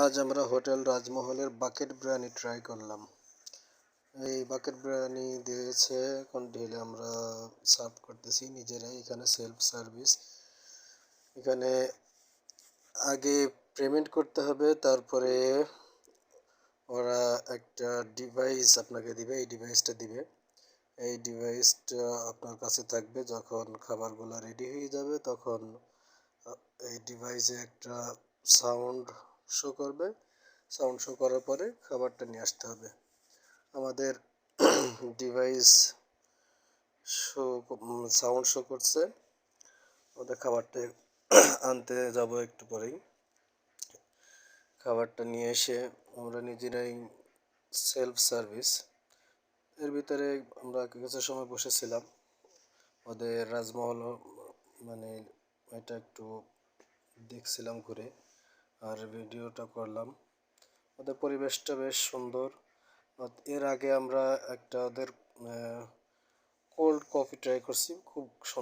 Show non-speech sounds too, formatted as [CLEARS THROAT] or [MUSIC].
আজ আমরা হোটেল রাজমহলের বাকেট বিরিয়ানি ট্রাই করলাম। এই বাকেট বিরিয়ানি দিয়েছে, এখন ঢেলে আমরা সার্ভ করতেছি নিজেরাই এখানে সেলফ সার্ভিস এখানে আগে পেমেন্ট করতে হবে, তারপরে ওরা একটা ডিভাইস আপনাকে দিবে, এই ডিভাইসটা দিবে। এই ডিভাইসটা আপনার কাছে থাকবে, যখন খাবারগুলো রেডি হয়ে যাবে, তখন এই ডিভাইসে একটা সাউন্ড শো করবে সাউন্ড শো করার পরে খাবারটা নিয়ে আসতে হবে। আমাদের ডিভাইস শো সাউন্ড শো করছে, আমাদের খাবারটা [CLEARS THROAT] আনতে যাব একটু পরেই। খাবারটা নিয়ে এসে আমরা নিজেরাই সেলফ সার্ভিস এর ভিতরে আমরা কিছু সময় বসেছিলাম। ওদের রাজমহল মানে এটা একটু দেখছিলাম ঘুরে। আর ভিডিওটা করলাম। ওদের পরিবেশটা বেশ সুন্দর। এর আগে আমরা একটা ওদের কোল্ড কফি ট্রাই করছি, খুব সুন্দর